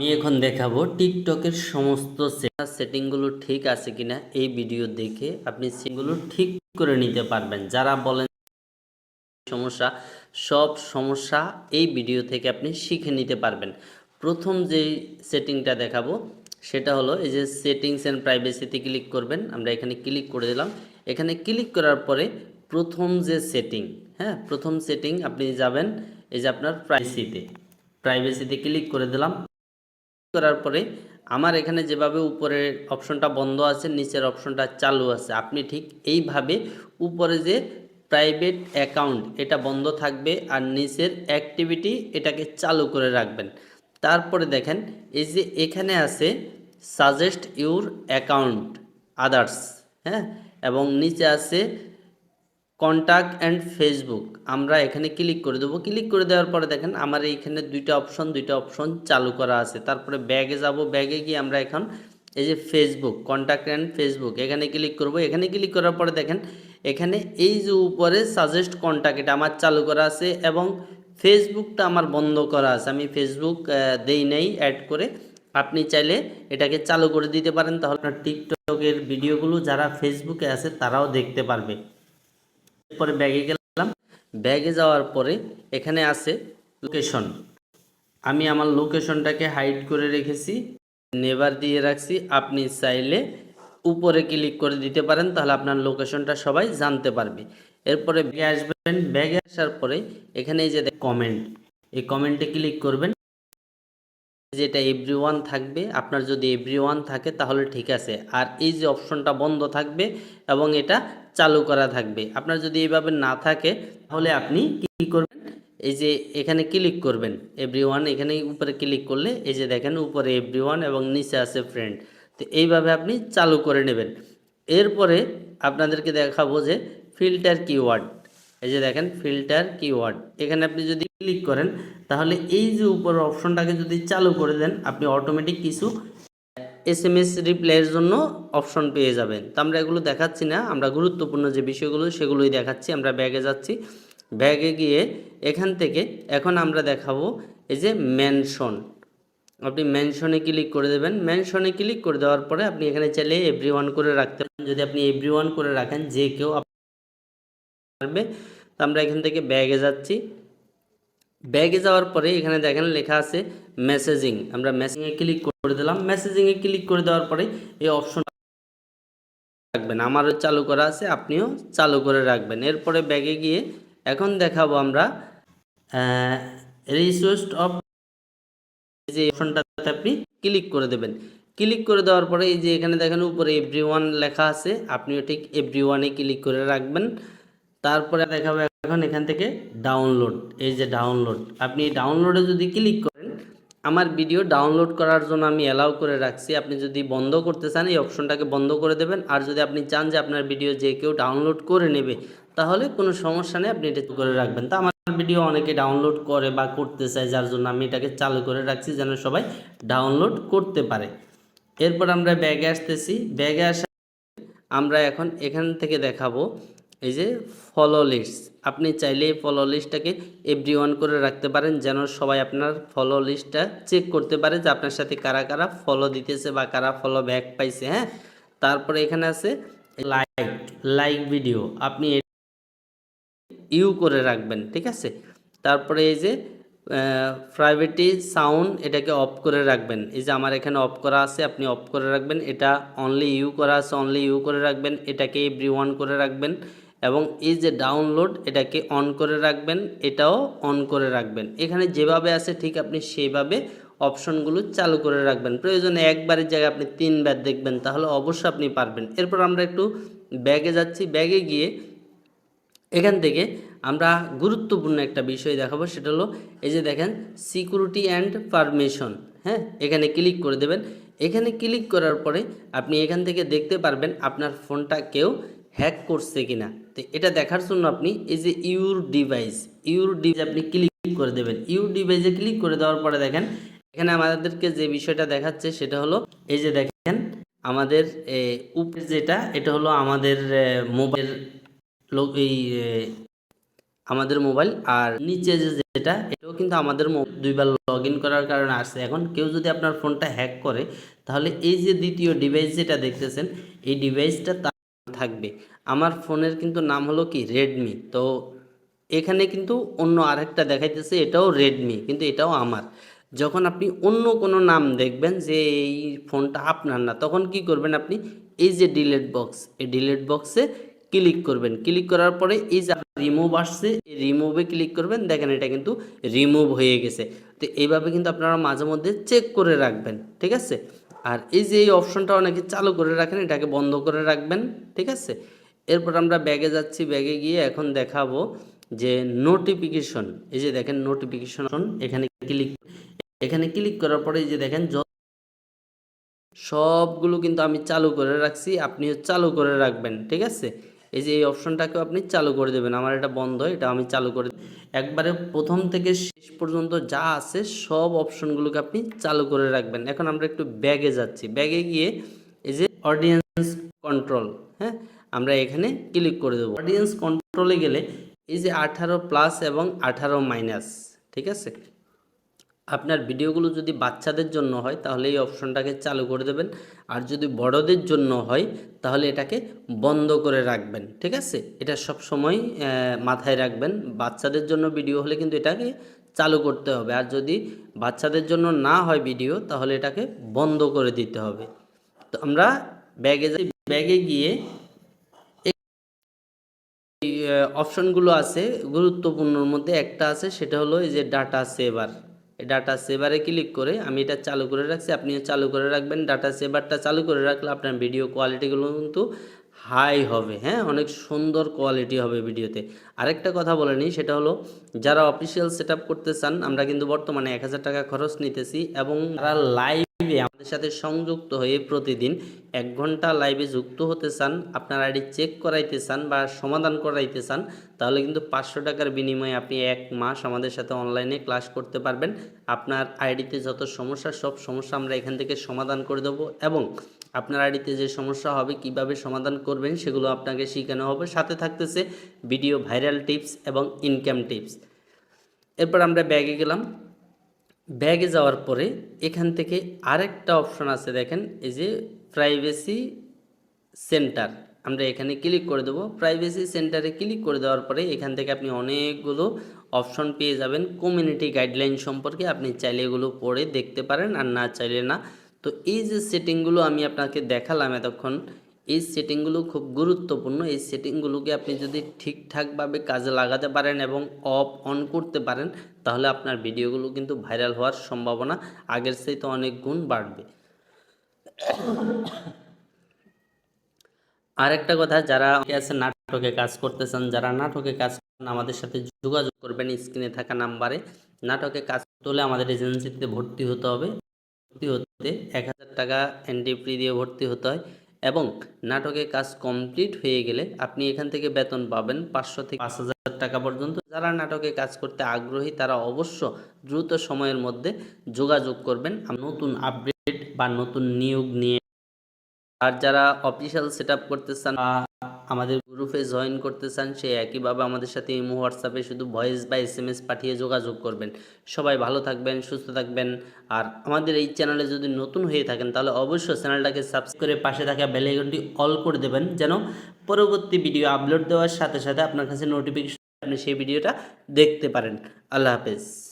আমি এখন দেখাবো টিকটকের সমস্ত সেটিংগুলো ঠিক আছে কিনা এই ভিডিও দেখে আপনি সেগুলো ঠিক করে নিতে পারবেন। যারা বলেন সমস্যা, সব সমস্যা এই ভিডিও থেকে আপনি শিখে নিতে পারবেন। প্রথম যে সেটিংটা দেখাবো, সেটা হলো এই যে সেটিংস অ্যান্ড প্রাইভেসিতে ক্লিক করবেন। আমরা এখানে ক্লিক করে দিলাম। এখানে ক্লিক করার পরে প্রথম যে সেটিং হ্যাঁ প্রথম সেটিং আপনি যাবেন এই যে আপনার প্রাইভেসিতে প্রাইভেসিতে ক্লিক করে দিলাম। করার পরে আমার এখানে যেভাবে উপরের অপশনটা বন্ধ আছে, নিচের অপশনটা চালু আছে। আপনি ঠিক এইভাবে উপরে যে প্রাইভেট অ্যাকাউন্ট এটা বন্ধ থাকবে আর নিচের অ্যাক্টিভিটি এটাকে চালু করে রাখবেন। তারপরে দেখেন, এই যে এখানে আছে সাজেস্ট ইউর অ্যাকাউন্ট আদার্স হ্যাঁ? এবং নিচে আছে কন্ট্যাক্ট অ্যান্ড ফেসবুক আমরা এখানে ক্লিক করে দেবো। ক্লিক করে দেওয়ার পরে দেখেন আমার এইখানে দুইটা অপশন দুইটা অপশন চালু করা আছে। তারপরে ব্যাগে যাব। ব্যাগে গিয়ে আমরা এখন এই যে ফেসবুক কন্ট্যাক্ট অ্যান্ড ফেসবুক এখানে ক্লিক করব। এখানে ক্লিক করার পরে দেখেন এখানে এই যে উপরে সাজেস্ট কন্ট্যাক্ট এটা আমার চালু করা আছে এবং ফেসবুকটা আমার বন্ধ করা আছে। আমি ফেসবুক দেই নাই অ্যাড করে। আপনি চাইলে এটাকে চালু করে দিতে পারেন। তাহলে টিকটকের ভিডিওগুলো যারা ফেসবুকে আছে তারাও দেখতে পারবে। এরপরে ব্যাগে গেলাম। ব্যাগে যাওয়ার পরে এখানে আছে লোকেশন আমি আমার লোকেশনটাকে হাইড করে রেখেছি নেভার দিয়ে রাখছি। আপনি চাইলে উপরে ক্লিক করে দিতে পারেন, তাহলে আপনার লোকেশনটা সবাই জানতে পারবে। এরপরে ব্যাগে আসবেন। ব্যাগে আসার পরে এখানে এই যে কমেন্ট এই কমেন্টে ক্লিক করবেন। যেটা এভরি ওয়ান থাকবে, আপনার যদি এভরি ওয়ান থাকে তাহলে ঠিক আছে। আর এই যে অপশনটা বন্ধ থাকবে এবং এটা চালু করা থাকবে। আপনার যদি এইভাবে না থাকে, তাহলে আপনি কি করবেন? এই যে এখানে ক্লিক করবেন। এভরি ওয়ান এখানে উপরে ক্লিক করলে, এই যে দেখেন উপরে এভরি ওয়ান এবং নিচে আছে ফ্রেন্ড তো এইভাবে আপনি চালু করে নেবেন। এরপরে আপনাদেরকে দেখাবো যে ফিল্টার কিওয়ার্ড এই যে দেখেন ফিল্টার কিওয়ার্ড এখানে আপনি যদি ক্লিক করেন, তাহলে এই যে উপর অপশনটাকে যদি চালু করে দেন, আপনি অটোমেটিক কিছু এস এম এস রিপ্লাইয়ের জন্য অপশন পেয়ে যাবেন। তো আমরা এগুলো দেখাচ্ছি না, আমরা গুরুত্বপূর্ণ যে বিষয়গুলো, সেগুলোই দেখাচ্ছি, আমরা ব্যাগে যাচ্ছি। ব্যাগে গিয়ে এখান থেকে এখন আমরা দেখাবো এই যে মেনশন আপনি মেনশনে ক্লিক করে দেবেন। মেনশনে ক্লিক করে দেওয়ার পরে আপনি এখানে চাইলে এভরি করে রাখতে পারেন। যদি আপনি এভরি করে রাখেন, যে কেউ পারবে, তো আমরা এখান থেকে ব্যাগে যাচ্ছি। ব্যাগে যাওয়ার পরে এখানে দেখেন লেখা আছে মেসেজিং আমরা মেসেজিংয়ে ক্লিক করে দিলাম। মেসেজিংয়ে ক্লিক করে দেওয়ার পরে এই অপশন রাখবেন। আমারও চালু করা আছে, আপনিও চালু করে রাখবেন। এরপরে ব্যাগে গিয়ে এখন দেখাবো আমরা রিসোর্স অফ যে অপশনটাতে আপনি ক্লিক করে দেবেন। ক্লিক করে দেওয়ার পরে এই যে এখানে দেখেন উপরে এভরি লেখা আছে। আপনিও ঠিক এভরি ক্লিক করে রাখবেন। তারপরে দেখাবো এখন এখান থেকে ডাউনলোড এই যে ডাউনলোড আপনি ডাউনলোডে যদি ক্লিক করেন, আমার ভিডিও ডাউনলোড করার জন্য আমি অ্যালাউ করে রাখছি। আপনি যদি বন্ধ করতে চান, এই অপশনটাকে বন্ধ করে দেবেন। আর যদি আপনি চান যে আপনার ভিডিও যে কেউ ডাউনলোড করে নেবে, তাহলে কোনো সমস্যা নেই, আপনি এটা করে রাখবেন। তা আমার ভিডিও অনেকে ডাউনলোড করে বা করতে চায়, যার জন্য আমি এটাকে চালু করে রাখছি, যেন সবাই ডাউনলোড করতে পারে। এরপর আমরা ব্যাগে আসতেছি। ব্যাগে আসা আমরা এখন এখান থেকে দেখাবো। এই যে ফলো লিস্ট আপনি চাইলে এই ফলো লিস্টটাকে এভরি ওয়ান করে রাখতে পারেন যেন সবাই আপনার ফলো লিস্টটা চেক করতে পারে যে আপনার সাথে কারা কারা ফলো দিতেছে বা কারা ফলো ব্যাক পাইছে হ্যাঁ? তারপরে এখানে আছে লাইক লাইক ভিডিও আপনি ইউ করে রাখবেন, ঠিক আছে? তারপরে এই যে প্রাইভেটি সাউন্ড এটাকে অফ করে রাখবেন, এই যে আমার এখানে অফ করা আছে, আপনি অফ করে রাখবেন, এটা অনলি ইউ করা আছে অনলি ইউ করে রাখবেন, এটাকে এভরি ওয়ান করে রাখবেন এবং এই যে ডাউনলোড এটাকে অন করে রাখবেন, এটাও অন করে রাখবেন। এখানে যেভাবে আছে ঠিক আপনি সেইভাবে অপশনগুলো চালু করে রাখবেন। প্রয়োজনে একবারের জায়গায় আপনি তিনবার দেখবেন, তাহলে অবশ্যই আপনি পারবেন। এরপর আমরা একটু ব্যাগে যাচ্ছি। ব্যাগে গিয়ে এখান থেকে আমরা গুরুত্বপূর্ণ একটা বিষয় দেখাবো, সেটা হলো এই যে দেখেন সিকিউরিটি অ্যান্ড পারমিশন হ্যাঁ? এখানে ক্লিক করে দেবেন। এখানে ক্লিক করার পরে আপনি এখান থেকে দেখতে পারবেন আপনার ফোনটা কেউ হ্যাক করছে কিনা। তো এটা দেখার জন্য আপনি এই যে ইউর ডিভাইস ইউর ডিভাইস আপনি ক্লিক করে দেবেন। ইউর ডিভাইসে ক্লিক করে দেওয়ার পরে দেখেন, এখানে আমাদেরকে যে বিষয়টা দেখাচ্ছে সেটা হলো, এই যে দেখেন, আমাদের উপরে যেটা, এটা হলো আমাদের মোবাইল লোক এই আমাদের মোবাইল আর নিচে যে যেটা, এটাও কিন্তু আমাদের দুইবার লগ ইন করার কারণে আসছে। এখন কেউ যদি আপনার ফোনটা হ্যাক করে, তাহলে এই যে দ্বিতীয় ডিভাইস যেটা দেখতেছেন, এই ডিভাইসটা থাকবে। আমার ফোনের কিন্তু নাম হলো কি? রেডমি তো এখানে কিন্তু অন্য আরেকটা দেখাইতেছে, এটাও রেডমি কিন্তু এটাও আমার। যখন আপনি অন্য কোনো নাম দেখবেন যে এই ফোনটা আপনার না, তখন কি করবেন আপনি? এই যে ডিলেট বক্স এই ডিলেট বক্সে ক্লিক করবেন। ক্লিক করার পরে এই যে রিমুভ আসছে, এই রিমুভে ক্লিক করবেন। দেখেন এটা কিন্তু রিমুভ হয়ে গেছে। তো এইভাবে কিন্তু আপনারা মাঝে মধ্যে চেক করে রাখবেন, ঠিক আছে? আর এই যে এই অপশনটা অনেকে চালু করে রাখেন, এটাকে বন্ধ করে রাখবেন, ঠিক আছে? এরপর আমরা ব্যাগে যাচ্ছি, ব্যাগে গিয়ে এখন দেখাবো যে নোটিফিকেশন এই যে দেখেন নোটিফিকেশন এখানে ক্লিক এখানে ক্লিক করার পরে এই যে দেখেন সবগুলো কিন্তু আমি চালু করে রাখছি, আপনিও চালু করে রাখবেন, ঠিক আছে? এই যে এই অপশনটাকেও আপনি চালু করে দেবেন, আমার এটা বন্ধ, এটা আমি চালু করে একবারে প্রথম থেকে শেষ পর্যন্ত যা আছে সব অপশনগুলোকে আপনি চালু করে রাখবেন। এখন আমরা একটু ব্যাগে যাচ্ছি। ব্যাগে গিয়ে এই যে অডিয়েন্স কন্ট্রোল হ্যাঁ? আমরা এখানে ক্লিক করে দেবো। অডিয়েন্স কন্ট্রোলে গেলে এই যে আঠারো প্লাস এবং আঠারো মাইনাস ঠিক আছে? আপনার ভিডিওগুলো যদি বাচ্চাদের জন্য হয়, তাহলে এই অপশনটাকে চালু করে দেবেন। আর যদি বড়দের জন্য হয়, তাহলে এটাকে বন্ধ করে রাখবেন, ঠিক আছে? এটা সব সময় মাথায় রাখবেন। বাচ্চাদের জন্য ভিডিও হলে কিন্তু এটাকে চালু করতে হবে। আর যদি বাচ্চাদের জন্য না হয় ভিডিও, তাহলে এটাকে বন্ধ করে দিতে হবে। তো আমরা ব্যাগে যাই। ব্যাগে গিয়ে অপশনগুলো আছে, গুরুত্বপূর্ণর মধ্যে একটা আছে, সেটা হলো এই যে ডাটা সেভার। ডাটা সেভারে ক্লিক করে আমি এটা চালু করে রাখছি। আপনিও চালু করে রাখবেন। ডাটা সেভারটা চালু করে রাখলে আপনার ভিডিও কোয়ালিটিগুলো কিন্তু হাই হবে হ্যাঁ? অনেক সুন্দর কোয়ালিটি হবে ভিডিওতে আরেকটা কথা বলে নিই, সেটা হলো, যারা অফিসিয়াল সেট করতে চান, আমরা কিন্তু বর্তমানে এক হাজার টাকা খরচ নিতেছি এবং যারা লাইভে আমাদের সাথে সংযুক্ত হয়ে প্রতিদিন এক ঘণ্টা লাইভে যুক্ত হতে চান, আপনার আইডি চেক করাইতে চান বা সমাধান করাইতে চান, তাহলে কিন্তু পাঁচশো টাকার বিনিময়ে আপনি এক মাস আমাদের সাথে অনলাইনে ক্লাস করতে পারবেন। আপনার আইডিতে যত সমস্যা, সব সমস্যা আমরা এখান থেকে সমাধান করে দেবো এবং আপনার আইডিতে যে সমস্যা হবে, কীভাবে সমাধান করবেন, সেগুলো আপনাকে শেখানো হবে। সাথে থাকতেছে ভিডিও ভাইরাল টিপস এবং ইনকাম টিপস এরপর আমরা ব্যাগে গেলাম। ব্যাগে যাওয়ার পরে এখান থেকে আরেকটা অপশন আছে দেখেন, এই যে প্রাইভেসি সেন্টার আমরা এখানে ক্লিক করে দেবো। প্রাইভেসি সেন্টারে ক্লিক করে দেওয়ার পরে এখান থেকে আপনি অনেকগুলো অপশন পেয়ে যাবেন। কমিউনিটি গাইডলাইন সম্পর্কে আপনি চাইলে এগুলো পড়ে দেখতে পারেন আর না চাইলে না। তো এই যে সেটিংগুলো আমি আপনাকে দেখালাম এতক্ষণ এই সেটিংগুলো খুব গুরুত্বপূর্ণ। এই সেটিংগুলোকে আপনি যদি ঠিকঠাকভাবে কাজে লাগাতে পারেন এবং অফ অন করতে পারেন, তাহলে আপনার ভিডিওগুলো কিন্তু ভাইরাল হওয়ার সম্ভাবনা আগের চাইতে অনেক গুণ বাড়বে। আরেকটা কথা, যারা আছে নাটকে কাজ করতে চান যারা নাটকে কাজ করেন, আমাদের সাথে যোগাযোগ করবেন স্ক্রিনে থাকা নাম্বারে। নাটকে কাজ তোলে আমাদের এজেন্সিতে ভর্তি হতে হবে। ভর্তি হতে এক হাজার টাকা এন্ট্রি ফ্রি দিয়ে ভর্তি হতে হয়। এবং নাটকে কাজ কমপ্লিট হয়ে গেলে আপনি এখান থেকে বেতন পাবেন পাঁচশো থেকে পাঁচ হাজার টাকা পর্যন্ত। যারা নাটকে কাজ করতে আগ্রহী, তারা অবশ্য দ্রুত সময়ের মধ্যে যোগাযোগ করবেন। নতুন আপডেট বা নতুন নিয়োগ নিয়ে আর যারা অফিসিয়াল সেট করতে চান আমাদের গ্রুপে জয়েন করতে চান, সে একইভাবে আমাদের সাথে ইমো হোয়াটসঅ্যাপে শুধু ভয়েস বা এস এম এস পাঠিয়ে যোগাযোগ করবেন। সবাই ভালো থাকবেন, সুস্থ থাকবেন। আর আমাদের এই চ্যানেলে যদি নতুন হয়ে থাকেন, তাহলে অবশ্যই চ্যানেলটাকে সাবস্ক্রাইব করে পাশে থাকা বেলাইকনটি অল করে দেবেন, যেন পরবর্তী ভিডিও আপলোড দেওয়ার সাথে সাথে আপনার কাছে নোটিফিকেশন আপনি সেই ভিডিওটা দেখতে পারেন। আল্লাহ হাফেজ।